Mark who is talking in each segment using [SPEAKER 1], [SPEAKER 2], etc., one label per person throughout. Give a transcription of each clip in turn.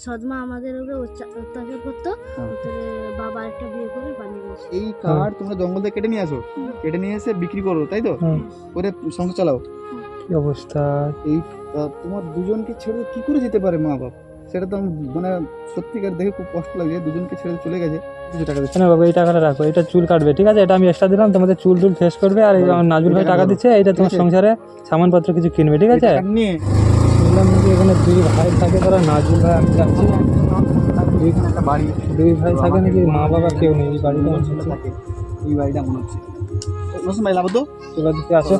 [SPEAKER 1] সদমা আমাদের উপরে অত্যাচার করতো
[SPEAKER 2] হ্যাঁ।
[SPEAKER 1] বাবা একটা বিয়ে করে পালিয়ে গেছে
[SPEAKER 2] এই কাঠ তোমরা জঙ্গল থেকে কেটে নিয়ে আসো? কেটে নিয়ে এসে বিক্রি করো তাই তো? করে সংসার চালাও।
[SPEAKER 3] কি অবস্থা?
[SPEAKER 2] এই তোমার দুজনকে ছেড়ে কি করে যেতে পারে মা বাপ? সেটা তো মানে সত্যিকার দেখে খুব কষ্ট লাগে দুজনকে ছেড়ে চলে গেছে। কিছু টাকা দিচ্ছে
[SPEAKER 3] না বাবা এই টাকাটা রাখো এটা চুল কাটবে ঠিক আছে? এটা আমি এক্সট্রা দিলাম তোমাদের চুল টুল ফেস করবে আর এই নাজুল ভাই টাকা দিচ্ছে এটা তোমার। সংসারে সামানপত্র কিছু কিনবে ঠিক আছে? শুনলাম নাকি এখানে দুই ভাই থাকে তারা নাজুল ভাই আমি যাচ্ছি।
[SPEAKER 2] একটা বাড়ি
[SPEAKER 3] দুই ভাই থাকে নাকি? মা বাবা কেউ নেই এই বাড়িটা
[SPEAKER 2] থাকে এই বাড়িটা মনে হচ্ছে। রোশন ভাই তো
[SPEAKER 3] দিতে আসো।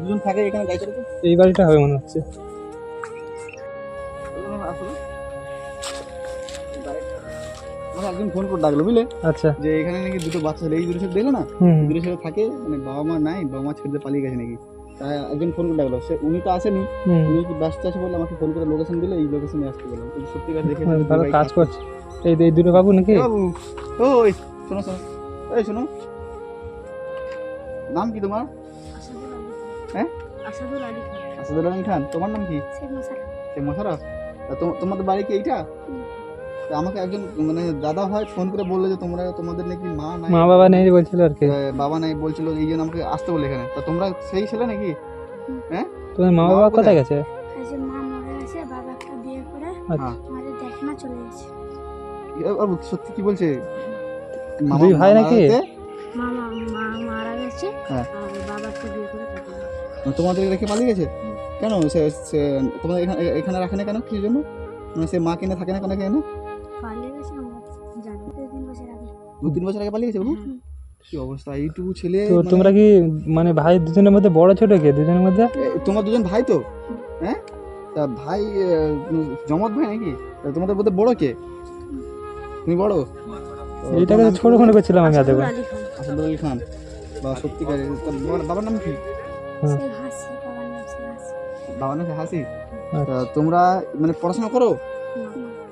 [SPEAKER 2] দুজন থাকে এখানে গাড়ি
[SPEAKER 3] এই বাড়িটা হবে মনে হচ্ছে।
[SPEAKER 2] আমাকে একজন ফোন করে ডাকলো বুঝলে?
[SPEAKER 3] আচ্ছা।
[SPEAKER 2] যে এখানে নাকি দুটো বাচ্চা ছেলে এই দুটো ছেলে দেখল না?
[SPEAKER 3] হুম।
[SPEAKER 2] ছেলে থাকে মানে বাবা মা নাই বাবা মা ছেড়ে পালিয়ে গেছে নাকি? একজন ফোন করে ডাকলো। সে উনি তো আসেনি উনি কি ব্যস্ত আছে বলে আমাকে ফোন করে লোকেশন দিলে এই লোকেশনে আসতে বললাম সত্যিকার দেখে
[SPEAKER 3] ভালো কাজ করছে। এই এই দুটো বাবু নাকি?
[SPEAKER 2] বাবু ওই শোনো শোনো। এই শোনো। নাম কি তোমার?
[SPEAKER 1] আসাদুল আলী খান।
[SPEAKER 2] হ্যাঁ?
[SPEAKER 1] আসাদুল আলী খান।
[SPEAKER 2] আসাদুল আলম খান। তোমার নাম কি?
[SPEAKER 1] শেখ মশাই
[SPEAKER 2] সে মশারা তোমাদের বাড়ি কি এইটা? আমাকে একজন মানে দাদা ভাই ফোন করে বলল যে তোমরা তোমাদের নাকি মা নাই।
[SPEAKER 3] মা বাবা নেই বলছিল আর কি।
[SPEAKER 2] বাবা নাই বলছিল এই জন্য আমাকে আসতে বলে এখানে। তা তোমরা সেই ছেলে নাকি? হ্যাঁ?
[SPEAKER 3] তোমার মা বাবা কোথায়? গেছে?
[SPEAKER 1] আজ মা মরে গেছে বাবা একটা বিয়ে করে
[SPEAKER 3] আচ্ছা।
[SPEAKER 1] আমাদের দেখনা চলে গেছে।
[SPEAKER 2] সত্যি কি বলছে?
[SPEAKER 3] দুই ভাই নাকি?
[SPEAKER 1] মা মা মা মারা গেছে
[SPEAKER 2] হ্যাঁ।
[SPEAKER 1] আর বাবা একটা বিয়ে করে
[SPEAKER 2] তোমাদের রেখে পালিয়ে গেছে? কেন সে সে তোমাদের এখানে এখানে রাখে না কেন? কি জন্য? মানে সে মা কিনে থাকে না কেন কেন?
[SPEAKER 1] পালিয়ে গেছে আমরা জানি। দু তিন বছর আগে।
[SPEAKER 2] দু তিন বছর আগে পালিয়ে গেছে বাবু। কি অবস্থা? এইটুকু ছেলে
[SPEAKER 3] তো
[SPEAKER 2] মানে-
[SPEAKER 3] তোমরা কি মানে ভাই দুজনের মধ্যে বড় ছোট কে? দুজনের মধ্যে?
[SPEAKER 2] তোমার দুজন ভাই তো? হ্যাঁ? তা ভাই জমত ভাই নাকি? তা তোমাদের মধ্যে বড় কে? তুমি বড়?
[SPEAKER 3] এইটাকে ছোট মনে করছিলাম আমি আদে
[SPEAKER 1] আসাদুল আলী খান।
[SPEAKER 2] খান। বা সত্যিকারের তা বাবার- নাম কি?
[SPEAKER 1] বাবার নাম হাসি।
[SPEAKER 3] আচ্ছা।
[SPEAKER 2] তোমরা মানে পড়াশোনা করো?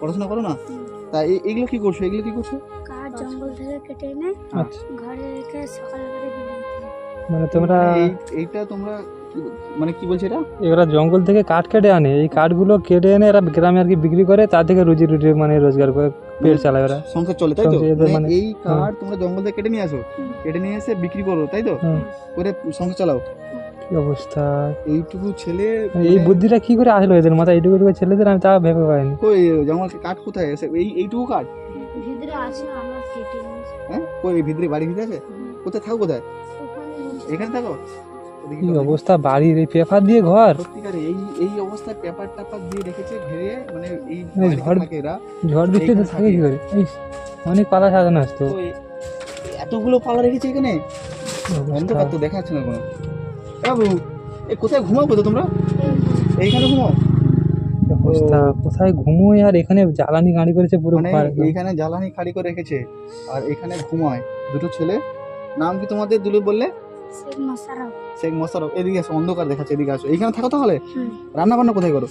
[SPEAKER 2] পড়াশোনা করো না? তা এগুলো কি করছ? এগুলো কি করছ?
[SPEAKER 1] কাঠ জঙ্গল থেকে কেটে এনে
[SPEAKER 3] আচ্ছা।
[SPEAKER 1] ঘরে রেখে।
[SPEAKER 3] মানে তোমরা
[SPEAKER 2] মানে এইটা তোমরা মানে কি বলছে এটা?
[SPEAKER 3] এরা জঙ্গল থেকে কাঠ কেটে আনে। এই কাঠগুলো কেটে এনে এরা গ্রামে আর কি বিক্রি করে তার থেকে রুজি রুটি মানে রোজগার করে পেট চালায় ওরা।
[SPEAKER 2] সংসার চলে তাই তো? মানে
[SPEAKER 3] মানে-
[SPEAKER 2] এই কাঠ তোমরা জঙ্গল থেকে কেটে নিয়ে আসো। কেটে নিয়ে এসে বিক্রি করো তাই তো? করে সংসার চালাও।
[SPEAKER 3] কি অবস্থা?
[SPEAKER 2] এইটুকু ছেলে
[SPEAKER 3] মানে এই
[SPEAKER 2] মানে-
[SPEAKER 3] বুদ্ধিটা কি করে আসলো এদের মাথায়? এইটুকু ছেলেদের আমি তা ভেবে পাইনি।
[SPEAKER 2] কই জঙ্গল কাঠ কোথায় আছে? এই এইটুকু কাঠ?
[SPEAKER 1] ভিতরে আছে আমরা কেটে
[SPEAKER 2] হ্যাঁ? কই ভিতরে বাড়ির ভিতরে আছে? কোথায় থাকো কোথায়? এখানে থাকো?
[SPEAKER 3] কি অবস্থা বাড়ির এই পেপার দিয়ে ঘর?
[SPEAKER 2] সত্যিকারে এই এই অবস্থায় পেপার টাপার দিয়ে রেখেছে ঘিরে মানে এই
[SPEAKER 3] ঝড়- ঝড় বৃষ্টিতে থাকে কি করে? অনেক পালা সাজানো আসতো।
[SPEAKER 2] এতগুলো পালা রেখেছে এখানে। অন্ধকার তো দেখা যাচ্ছে না কোনো। বাবু এ কোথায় ঘুমাও তো তোমরা? এইখানে ঘুমাও।
[SPEAKER 3] অবস্থা কোথায় ঘুমোয় আর এখানে জ্বালানি গাড়ি করেছে পুরো
[SPEAKER 2] মানে
[SPEAKER 3] ঘর।
[SPEAKER 2] এইখানে জ্বালানি খাড়ি করে রেখেছে আর এখানে ঘুমায়। দুটো ছেলে। নাম কি তোমাদের দুটো বললে?
[SPEAKER 1] শেখ
[SPEAKER 2] মোশারফ এদিকে আসো অন্ধকার দেখাচ্ছে এদিকে আসো। এইখানে থাকো তাহলে। রান্না বান্না কোথায় করো?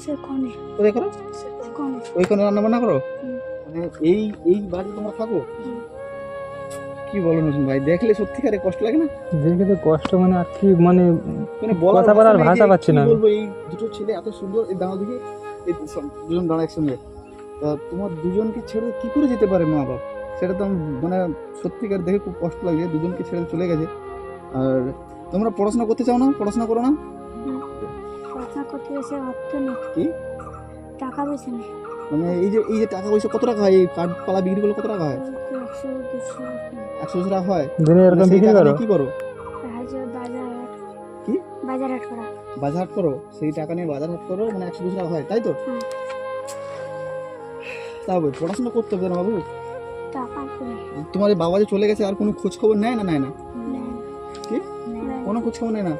[SPEAKER 2] কোথায় করো? ওইখানে রান্না বান্না করো মানে এই এই বাড়ি তোমরা থাকো। কি বলো নতুন ভাই? দেখলে সত্যিকারে কষ্ট লাগে না?
[SPEAKER 3] দেখে তো কষ্ট মানে আর কি মানে
[SPEAKER 2] মানে
[SPEAKER 3] কথা বলার ভাষা পাচ্ছি না
[SPEAKER 2] বলব এই দুটো ছেলে এত সুন্দর এই দাঁড়া দেখি এই দুজন দাঁড়া একসঙ্গে। তা তোমার দুজনকে ছেড়ে কি করে যেতে পারে মা বাপ? সেটা তো মানে সত্যিকার দেখে খুব কষ্ট লাগে দুজনকে ছেড়ে চলে গেছে। আর তোমরা পড়াশোনা করতে চাও না? পড়াশোনা করো না?
[SPEAKER 1] পড়াশোনা করতে গেছে অর্থ নেই
[SPEAKER 2] কি?
[SPEAKER 1] টাকা পয়সা নেই।
[SPEAKER 2] মানে এই যে এই যে টাকা পয়সা কত টাকা হয়? এই কাঠ পালা বিক্রি করলে কত টাকা হয়?
[SPEAKER 1] একশো দুশো
[SPEAKER 2] টাকা হয়।
[SPEAKER 3] দিনে
[SPEAKER 2] মানে
[SPEAKER 3] এরকম বিক্রি করো?
[SPEAKER 2] কি করো?
[SPEAKER 1] বাজার হাট
[SPEAKER 2] কি?
[SPEAKER 1] বাজার হাট করা।
[SPEAKER 2] বাজার হাট করো? সেই টাকা নিয়ে বাজার হাট করো মানে একশো দুশো টাকা হয় তাই তো?
[SPEAKER 1] হুম।
[SPEAKER 2] তা হবে পড়াশোনা করতে হবে না বাবু? তোমার বাবা যে চলে গেছে আর কোনো খোঁজ খবর নেয় না? নেয় না। কি? কোনো খোঁজ খবর নেয় না?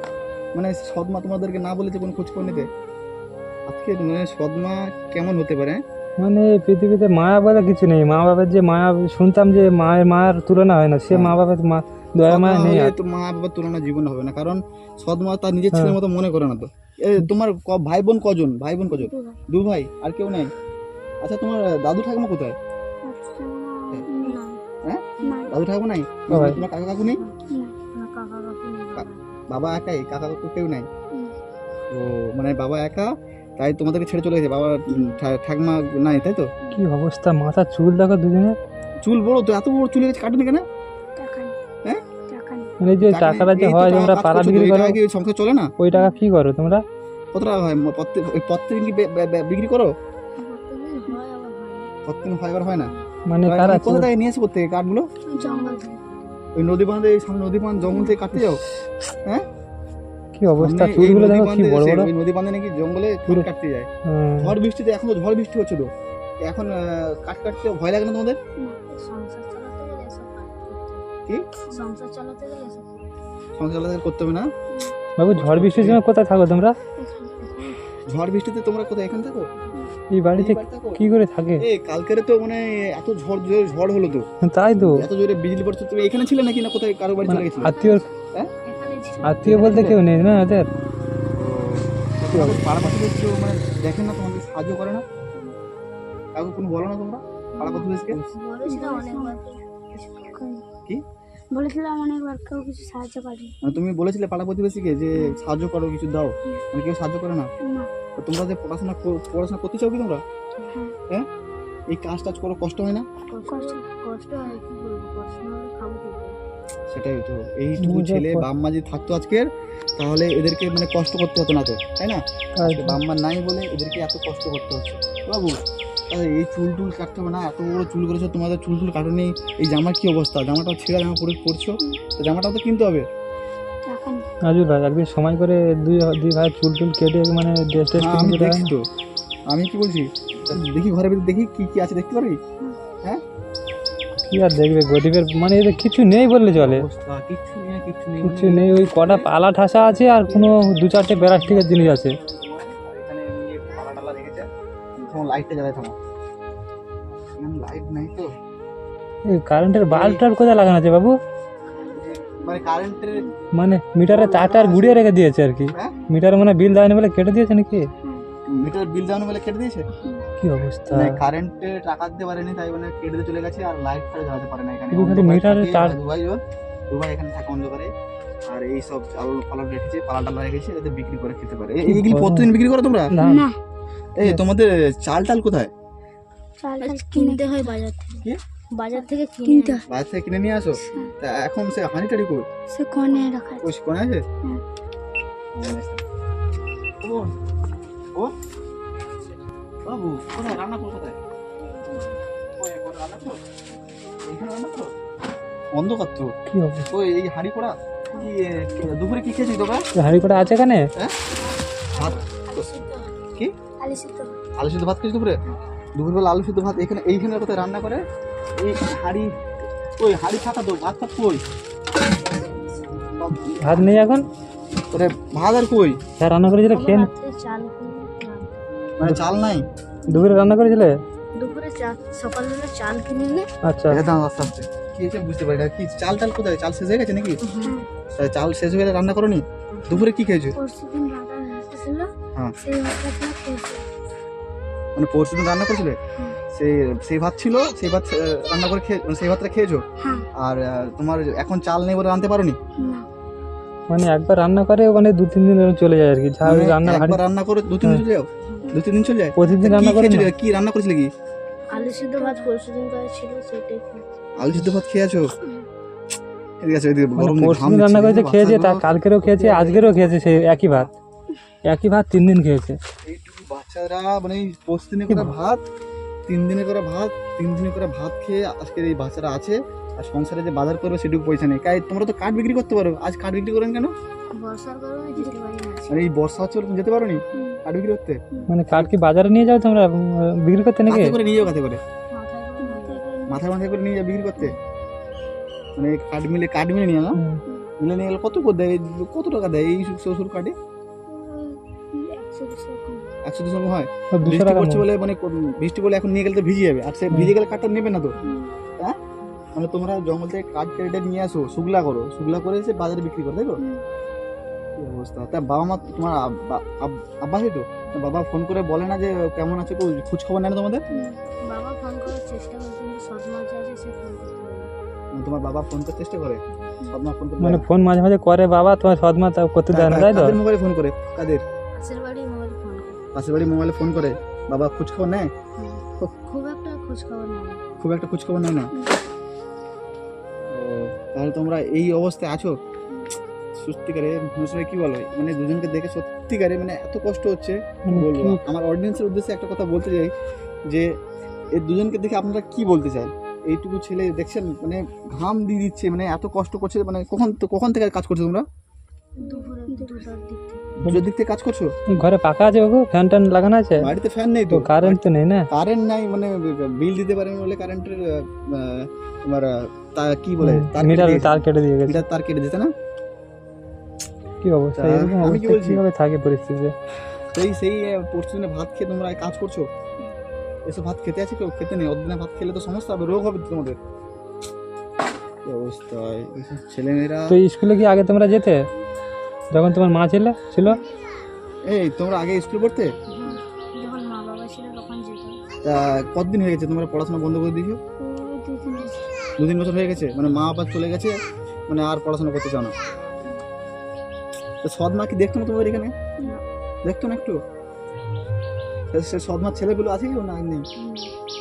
[SPEAKER 2] মানে সদমা তোমাদেরকে না বলেছে কোনো খোঁজ খবর নিতে? আজকে মানে সদমা কেমন হতে পারে হ্যাঁ?
[SPEAKER 3] মানে এই পৃথিবীতে মায়া বলে কিছু নেই মা বাবার যে মায়া শুনতাম যে মায়ের মায়ের তুলনা হয় না সে
[SPEAKER 2] হ্যাঁ।
[SPEAKER 3] মা বাবার মা দয়া মায়া নেই
[SPEAKER 2] তো মা বাবার তুলনা জীবন হবে না কারণ সদমা তার নিজের
[SPEAKER 3] হ্যাঁ।
[SPEAKER 2] ছেলের মতো মনে করে না তো এ তোমার ক- ভাই বোন কজন ভাই বোন কজন
[SPEAKER 1] দু ভাই।
[SPEAKER 2] আর কেউ নেই আচ্ছা তোমার দাদু ঠাকুমা কোথায় হ্যাঁ।
[SPEAKER 1] না।
[SPEAKER 2] হ্যাঁ? দাদু ঠাকুমা নাই তোমার কাকা কাকু নেই
[SPEAKER 1] না। না, কাকা কাকু নেই বাবা।
[SPEAKER 2] একাই কাকা কাকু কেউ নাই। ও মানে বাবা একা তাই তোমাদেরকে ছেড়ে চলে গেছে বাবা ঠাকমা নাই তাই তো?
[SPEAKER 3] কি অবস্থা মাথা চুল দেখো দুজনে?
[SPEAKER 2] চুল বড় তো এত বড় চুলে গেছে কাটুনি কেন? হ্যাঁ?
[SPEAKER 3] মানে এই যে টাকাটা যে হয় তোমরা পাড়া বিক্রি করো।
[SPEAKER 2] কি সংসার চলে না?
[SPEAKER 3] ওই টাকা কি করো তোমরা?
[SPEAKER 2] কত টাকা হয়? ম- প্রত্যেক প্রত্যেকদিন কি বিক্রি করো?
[SPEAKER 1] প্রত্যেকদিন হয় আবার হয় না।
[SPEAKER 2] হয় হয়
[SPEAKER 3] মানে কারা
[SPEAKER 2] কোথা থেকে নিয়ে এসে করতে কাঠগুলো?
[SPEAKER 1] জঙ্গল
[SPEAKER 2] ওই নদী বাঁধে এই সামনে নদী বাঁধ জঙ্গল থেকে কাটতে যাও।
[SPEAKER 3] কি অবস্থা? চুলগুলো দেখো কি বড় বড়।
[SPEAKER 2] নদী বাঁধে নাকি জঙ্গলে
[SPEAKER 3] পুরো-
[SPEAKER 2] কাটতে যায়। ঝড় বৃষ্টিতে এখন তো ঝড় বৃষ্টি হচ্ছে তো। এখন কাঠ কাটতে ভয় লাগে না তোমাদের?
[SPEAKER 1] সংসার চালাতে গেলে। সংসার চালাতে করতে হবে।
[SPEAKER 2] না?
[SPEAKER 3] বাবু ঝড় বৃষ্টির সময় কোথায় থাকো তোমরা?
[SPEAKER 2] ঝড় বৃষ্টিতে তোমরা কোথায়? এখানে থাকো?
[SPEAKER 3] এই বাড়িতে? কি করে থাকে?
[SPEAKER 2] এই কালকেরে তো মানে এত ঝড় জোরে ঝড় হলো তো।
[SPEAKER 3] তাই তো।
[SPEAKER 2] এত জোরে বিজলি পড়ছে তুমি এখানে ছিলে নাকি না কোথায় কারও বাড়ি
[SPEAKER 3] মানে
[SPEAKER 2] চলে গেছিলে?
[SPEAKER 3] আত্মীয়
[SPEAKER 1] ছিল।
[SPEAKER 3] আত্মীয় বলতে কেউ নেই না ওদের
[SPEAKER 2] কেউ মানে দেখেন না তোমাদের সাহায্য করে না কাউকে কোনো বলো না তোমরা কি?
[SPEAKER 1] বলেছিলাম অনেকবার কেউ কিছু সাহায্য
[SPEAKER 2] তুমি বলেছিলে পাড়া প্রতিবেশীকে যে সাহায্য করো কিছু দাও। মানে কেউ সাহায্য করে না? তোমরা যে পড়াশোনা পড়াশোনা করতে চাও কি তোমরা?
[SPEAKER 1] হ্যাঁ।
[SPEAKER 2] এই কাজ টাজ করো কষ্ট হয় না?
[SPEAKER 1] কষ্ট কষ্ট হয় কি বলব কষ্ট?
[SPEAKER 2] সেটাই তো। এইটুকু ছেলে বাম্মা যদি থাকতো আজকের তাহলে এদেরকে মানে কষ্ট করতে হতো না তো তাই না? বাম্মা নাই বলে এদেরকে এত কষ্ট করতে হচ্ছে। বাবু তাহলে এই চুল টুল কাটতে হবে না? এত বড় চুল করেছ তোমাদের চুল টুল কাটনি এই জামার কি অবস্থা? জামাটা ছেঁড়া জামা পরে পরছো? তো জামাটাও তো কিনতে হবে।
[SPEAKER 1] টাকা
[SPEAKER 3] ভাই একদিন সময় করে দুই দুই ভাই চুল টুল কেটে মানে ড্রেস
[SPEAKER 2] হ্যাঁ, আমি দেখছি তো। আমি কি বলছি? দেখি ঘরের ভিতরে দেখি কি কি আছে দেখতে পারবি?
[SPEAKER 3] কি আর দেখবে গরিবের মানে এদের কিছু নেই বললে চলে। কিছু নেই ওই কটা পালা ঠাসা আছে আর কোনো দু চারটে প্লাস্টিকের জিনিস আছে। কারেন্টের বাল্ব টাল্ব কোথায় লাগানো আছে বাবু?
[SPEAKER 2] মানে
[SPEAKER 3] মিটারে তার গুড়িয়ে রেখে দিয়েছে আর কি? মিটারে মানে বিল দেয়নি বলে কেটে দিয়েছে নাকি?
[SPEAKER 2] মিটার বিল দেওয়ানো বলে কেটে দিয়েছে?
[SPEAKER 3] কি অবস্থা?
[SPEAKER 2] মানে কারেন্টে টাকা দিতে পারেনি তাই মানে কেটে চলে গেছে আর লাইট ফাইট জ্বালাতে পারে না এখানে।
[SPEAKER 3] মিটারে তার-
[SPEAKER 2] দুবাই ওর দুবাই এখানে থাকে অন্ধকারে। আর এই সব চাল পালন রেখেছে পালা টালা রেখেছে যাতে বিক্রি করে খেতে পারে। এই- এইগুলি। প্রতিদিন বিক্রি করো তোমরা?
[SPEAKER 3] না।
[SPEAKER 2] এই তোমাদের চাল টাল কোথায়?
[SPEAKER 1] চাল টাল কিনতে হয় বাজার থেকে।
[SPEAKER 2] কি?
[SPEAKER 1] বাজার থেকে কিনতে হয়।
[SPEAKER 2] বাজার থেকে কিনে নিয়ে আসো? তা এখন সে হানি টাড়ি কই?
[SPEAKER 1] সে কোণে রাখা আছে।
[SPEAKER 2] ওই কোনে আছে?
[SPEAKER 1] হুম।
[SPEAKER 2] ও ও? বাবু কোথায়? রান্না করো কোথায়? করো। করো। অন্ধকার তো।
[SPEAKER 3] কি অবস্থা
[SPEAKER 2] ওই এই হাঁড়ি করা কি এ, কি- দুপুরে কি খেয়েছিস তোমরা
[SPEAKER 3] হাঁড়ি কটা আছে এখানে?
[SPEAKER 2] ভাত? কি?
[SPEAKER 1] আলু সিদ্ধ।
[SPEAKER 2] আলু সিদ্ধ ভাত খেয়েছিস দুপুরে? দুপুরবেলা আলু সিদ্ধ ভাত এখানে এইখানে কোথায় রান্না করে? এই হাঁড়ি ওই হাঁড়ি থাকা তো ভাত ফাত কই?
[SPEAKER 3] ভাত নেই এখন?
[SPEAKER 2] ওরে ভাত আর কই?
[SPEAKER 3] যা রান্না করেছিলে খেয়ে
[SPEAKER 1] চাল কিনে
[SPEAKER 2] মানে চাল নাই?
[SPEAKER 3] দুপুরে রান্না করেছিলে?
[SPEAKER 1] দুপুরে চা- সকালবেলা চাল কিনে নে
[SPEAKER 3] আচ্ছা।
[SPEAKER 2] এটা দাম আস্তে আস্তে। কি হয়েছে বুঝতে পারি না কি চাল টাল কোথায়? চাল শেষ হয়ে গেছে নাকি? চাল শেষ হয়ে গেলে রান্না করনি? দুপুরে কি খেয়েছো?
[SPEAKER 1] পরশু দিন রান্না
[SPEAKER 2] হ্যাঁ। মানে পরশু দিন রান্না করেছিলে? সেই সেই ভাত ছিল সেই ভাত রান্না করে খেয়ে মানে সেই ভাতটা খেয়েছো?
[SPEAKER 1] হ্যাঁ।
[SPEAKER 2] আর তোমার এখন চাল নেই বলে রাঁধতে পারোনি?
[SPEAKER 1] না।
[SPEAKER 3] মানে একবার রান্না করে মানে দু তিন দিন চলে যায় আর কি।
[SPEAKER 2] মানে
[SPEAKER 3] রান্না
[SPEAKER 2] একবার রান্না করে দু তিন দিন চলে যাও দু তিন দিন চলে যায়?
[SPEAKER 3] প্রতিদিন রান্না করে
[SPEAKER 2] কি রান্না করেছিলে কি?
[SPEAKER 1] আলু সিদ্ধ ভাত পরশু দিন করে ছিল সেটাই
[SPEAKER 2] আলু সিদ্ধ ভাত খেয়েছো?
[SPEAKER 3] মানে
[SPEAKER 2] গরম
[SPEAKER 3] পরশু দিন রান্না করেছে খেয়েছে তা
[SPEAKER 2] বাচ্চাগুলো-
[SPEAKER 3] কালকেরও খেয়েছে আজকেরও খেয়েছে সেই একই ভাত। একই ভাত তিন দিন খেয়েছে।
[SPEAKER 2] এইটুকু বাচ্চারা মানে এই পঁচিশ দিনে করে ভাত তিন দিনে করে ভাত তিন দিনে করে ভাত খেয়ে আজকের এই বাচ্চারা আছে আর সংসারে যে বাজার করবে সেটুকু পয়সা নেই। কাই তোমরা তো কাঠ বিক্রি করতে পারো। আজ কাঠ বিক্রি করেন কেন?
[SPEAKER 1] বর্ষার কারণে যেতে পারি না।
[SPEAKER 2] আর এই বর্ষা হচ্ছে যেতে পারো নি কাঠ বিক্রি করতে?
[SPEAKER 3] মানে কাঠ কি বাজারে নিয়ে যাও তোমরা বিক্রি করতে নাকি?
[SPEAKER 2] করে নিয়ে যাও কাতে করে।
[SPEAKER 1] মাথায় মাথায় করে
[SPEAKER 2] নিয়ে যাও বিক্রি করতে। মানে কাঠ মিলে কাঠ মিলে নিয়ে না মিলে নিয়ে গেলে কত করে দেয়? কত টাকা দেয় এই শ্বশুর কাঠে?
[SPEAKER 1] একশো দুশো।
[SPEAKER 2] হয়।
[SPEAKER 3] দুশো
[SPEAKER 2] বৃষ্টি
[SPEAKER 3] টাকা
[SPEAKER 2] পড়ছে বলে মানে বৃষ্টি বলে এখন নিয়ে গেলে তো ভিজে যাবে। আর সে ভিজে গেলে কাঠটা নেবে না তো।
[SPEAKER 1] হুম।
[SPEAKER 2] মানে তোমরা জঙ্গল থেকে কাঠ কেটে নিয়ে আসো শুকলা করো। শুকলা করে এসে বাজারে বিক্রি করো তাই তো। কি অবস্থা? তা বাবা মা তোমার আব্বা আব্বা আছে তো বাবা ফোন করে বলে না যে কেমন আছে খোঁজ খবর নেয় না তোমাদের।
[SPEAKER 1] বাবা ফোন করার চেষ্টা করে কিন্তু সৎ মাছ আছে সে ফোন করতে
[SPEAKER 2] তোমার বাবা ফোন করতে চেষ্টা করে? সদমা ফোন করতে
[SPEAKER 3] মানে ফোন মাঝে মাঝে করে বাবা তোমার সদমা তা করতে দেয় না তাই তো?
[SPEAKER 2] কাদের মোবাইলে ফোন করে? কাদের?
[SPEAKER 1] পাশের বাড়ি মোবাইল ফোন করে।
[SPEAKER 2] পাশের বাড়ি মোবাইলে ফোন করে? বাবা খোঁজ খবর নেয়।
[SPEAKER 1] খুব একটা খোঁজ খবর নেই
[SPEAKER 2] খুব একটা খোঁজ খবর নেয় না? ও তাহলে তোমরা এই অবস্থায় আছো? সত্যিকারে মুসলে কি বলো? মানে দুজনকে দেখে সত্যিকারে মানে এত কষ্ট হচ্ছে
[SPEAKER 3] মানে
[SPEAKER 2] বলব? আমার অডিয়েন্সের উদ্দেশ্যে একটা কথা বলতে চাই যে এই দুজনকে দেখে আপনারা কি বলতে চান? এইটুকু ছেলে দেখছেন মানে ঘাম দিয়ে দিচ্ছে মানে এত কষ্ট করছে মানে কখন তো কখন থেকে কাজ করছ তোমরা?
[SPEAKER 1] দুপুরে দিক থেকে
[SPEAKER 2] দুটোর দিক থেকে কাজ করছ?
[SPEAKER 3] ঘরে পাকা আছে ওগো ফ্যান ট্যান লাগানো আছে।
[SPEAKER 2] বাড়িতে ফ্যান নেই
[SPEAKER 3] তো? কারেন্ট তো নেই না।
[SPEAKER 2] কারেন্ট নাই মানে বিল দিতে পারেন বলে কারেন্টের তোমার তা কি বলে? তার কেটে
[SPEAKER 3] মিটার তার কেটে দিয়ে গেছে।
[SPEAKER 2] তার কেটে দিয়েছে না?
[SPEAKER 3] কি অবস্থা? এরকম অবস্থা কীভাবে থাকে পরিস্থিতি
[SPEAKER 2] সেই সেই পরশু ভাত খেয়ে তোমরা কাজ করছ? এসব ভাত খেতে আছে কেউ? খেতে নেই। অদিনে ভাত খেলে তো সমস্যা হবে রোগ হবে তোমাদের। কি অবস্থা? ছেলেমেয়েরা
[SPEAKER 3] তো স্কুলে কি আগে তোমরা যেতে? যখন তোমার মা ছিল ছিল?
[SPEAKER 2] এই তোমরা আগে স্কুল পড়তে?
[SPEAKER 1] হুম। যখন মা বাবা ছিল তখন যেতাম।
[SPEAKER 2] তা কতদিন হয়ে গেছে তোমরা পড়াশোনা বন্ধ করে দিয়েছ? দু তিন বছর হয়ে গেছে? মানে মা বাবা চলে গেছে মানে আর পড়াশোনা করতে চাও না? তো সৎ মা কি দেখতো না তোমাদের এখানে? দেখতো না একটু? সে- সে সৎ ছেলেগুলো আছে কেউ না নেই।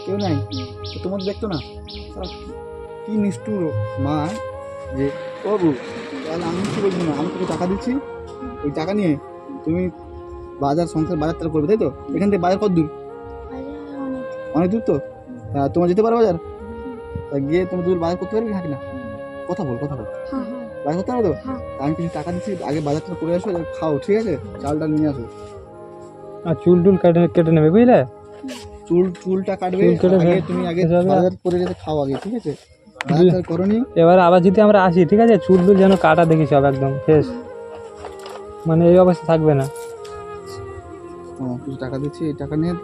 [SPEAKER 2] কেউ নাই? তো তোমার দেখতো না? কি- নিষ্ঠুর মা যে ও বাবু তাহলে আমি কি বলব না? আমি তোকে টাকা দিচ্ছি। ওই টাকা নিয়ে তুমি বাজার সংসার বাজার তারা করবে তাই তো? এখান থেকে বাজার কত দূর
[SPEAKER 1] অনেক
[SPEAKER 2] দূর তো? তোমার যেতে পারো বাজার? গিয়ে তুমি দূর বাজার করতে পারবে হ্যাঁ কি না? কথা বল কথা বল। বাজার করতে
[SPEAKER 1] হ্যাঁ।
[SPEAKER 2] আমি কিছু টাকা দিচ্ছি আগে বাজারটা করে আসো এবার খাও ঠিক আছে? চাল ডাল নিয়ে আসো।
[SPEAKER 3] আর চুল টুল কেটে কেটে নেবে বুঝলে?
[SPEAKER 2] চুল চুলটা কাটবে
[SPEAKER 3] কেটে
[SPEAKER 2] আগে তুমি আগে বাজার করে যেতে খাও আগে ঠিক আছে? বাজার করনি
[SPEAKER 3] এবার আবার যদি আমরা আসি ঠিক আছে? চুল টুল যেন কাটা দেখি সব একদম ফেস মানে এই অবস্থা থাকবে না।
[SPEAKER 2] ও, কিছু টাকা দিচ্ছি এই টাকা নিয়ে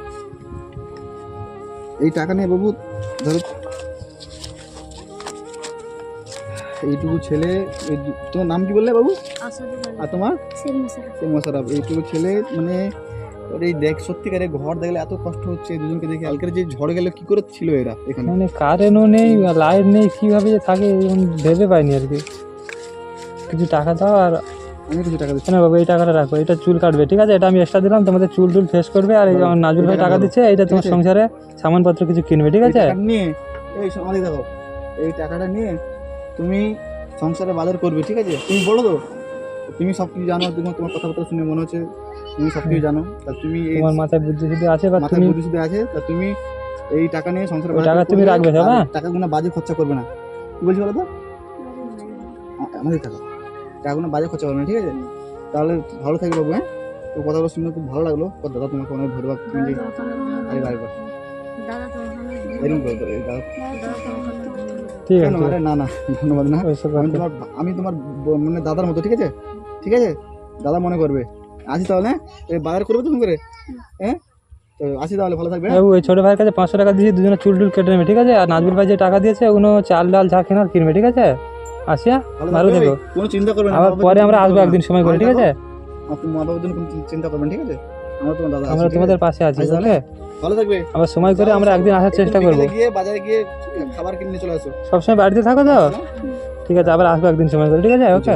[SPEAKER 2] এই টাকা নিয়ে বাবু ধরো এইটুকু ছেলে এই তোমার নাম কি বললে বাবু? আর তোমার?
[SPEAKER 1] মশলা
[SPEAKER 2] মশারাফ এইটুকু ছেলে মানে ওর এই দেখ সত্যিকারে ঘর দেখলে এত কষ্ট হচ্ছে দুজনকে দেখে। কালকের যে ঝড় গেল কি করে ছিল এরা এখানে?
[SPEAKER 3] মানে কারেন্টও নেই লাইট নেই কীভাবে যে থাকে এরকম ভেবে পাইনি আর কি। কিছু টাকা দাও আর
[SPEAKER 2] আমি কিছু টাকা দিচ্ছি।
[SPEAKER 3] না বাবু এই টাকাটা রাখো এটা চুল কাটবে ঠিক আছে? এটা আমি এক্সট্রা দিলাম তোমাদের চুল টুল ফেস করবে আর এই নাজুল ভাই টাকা দিচ্ছে এটা তোমার। সংসারে সামানপত্র কিছু কিনবে ঠিক আছে?
[SPEAKER 2] নিয়ে এই সমাধি দেখো এই টাকাটা নিয়ে তুমি সংসারে বাজার করবে ঠিক আছে? তুমি বলো তো। তুমি সব কিছু জানো তোমার তোমার কথাবার্তা শুনে মনে হচ্ছে। তুমি সব কিছু জানো। তা তুমি এই
[SPEAKER 3] তোমার মাথায় বুদ্ধি শুদ্ধি আছে বা
[SPEAKER 2] মাথায়
[SPEAKER 3] তুমি
[SPEAKER 2] বুদ্ধি শুদ্ধি আছে তা তুমি এই টাকা নিয়ে সংসারে বাজার
[SPEAKER 3] টাকা
[SPEAKER 2] করবে,
[SPEAKER 3] তুমি রাখবে
[SPEAKER 2] আর
[SPEAKER 3] হ্যাঁ?
[SPEAKER 2] টাকাগুলো বাজে খরচা করবে না। কি বলছি বলো তো? আমাদের টাকা। টাকাগুলো বাজে খরচা করবে না ঠিক আছে? তাহলে ভালো থাকবে বাবু হ্যাঁ? তো কথাগুলো শুনে খুব ভালো লাগল। তো দাদা তোমাকে অনেক ধন্যবাদ। তুমি আরে বারে বার
[SPEAKER 1] দাদা তোমাকে
[SPEAKER 2] এরকম দাদা।
[SPEAKER 3] ঠিক আছে।
[SPEAKER 2] আরে না না ধন্যবাদ না। আমি তোমার আমি তোমার মানে দাদার মতো ঠিক আছে? ঠিক আছে? দাদা মনে করবে। আসি তাহলে হ্যাঁ? বাজার করবে তুমি করে? হ্যাঁ? তো আসি তাহলে ভালো থাকবে হ্যাঁ?
[SPEAKER 3] ওই ছোট ভাইয়ের কাছে পাঁচশো টাকা দিয়েছি দুজনে চুল টুল কেটে নেবে ঠিক আছে? আর নাজবুল ভাই যে টাকা দিয়েছে ওগুলো চাল ডাল যা কেনার কিনবে ঠিক আছে? আসিয়া
[SPEAKER 2] ভালো
[SPEAKER 3] ভালো
[SPEAKER 2] কোনো চিন্তা করবেন না
[SPEAKER 3] আবার পরে আমরা আসব একদিন সময় করে ঠিক আছে?
[SPEAKER 2] আপনি মা বাবার জন্য কোনো চিন্তা করবেন ঠিক আছে? আমরা
[SPEAKER 3] তোমাদের পাশে আছি
[SPEAKER 2] তাহলে
[SPEAKER 3] ওকে?
[SPEAKER 2] ভালো থাকবে।
[SPEAKER 3] আবার সময় করে আমরা একদিন আসার চেষ্টা করব।
[SPEAKER 2] গিয়ে বাজারে গিয়ে খাবার কিনে চলে আসো।
[SPEAKER 3] সবসময় বাড়িতে থাকো তো? ঠিক আছে আবার আসব একদিন সময় করে ঠিক আছে ওকে?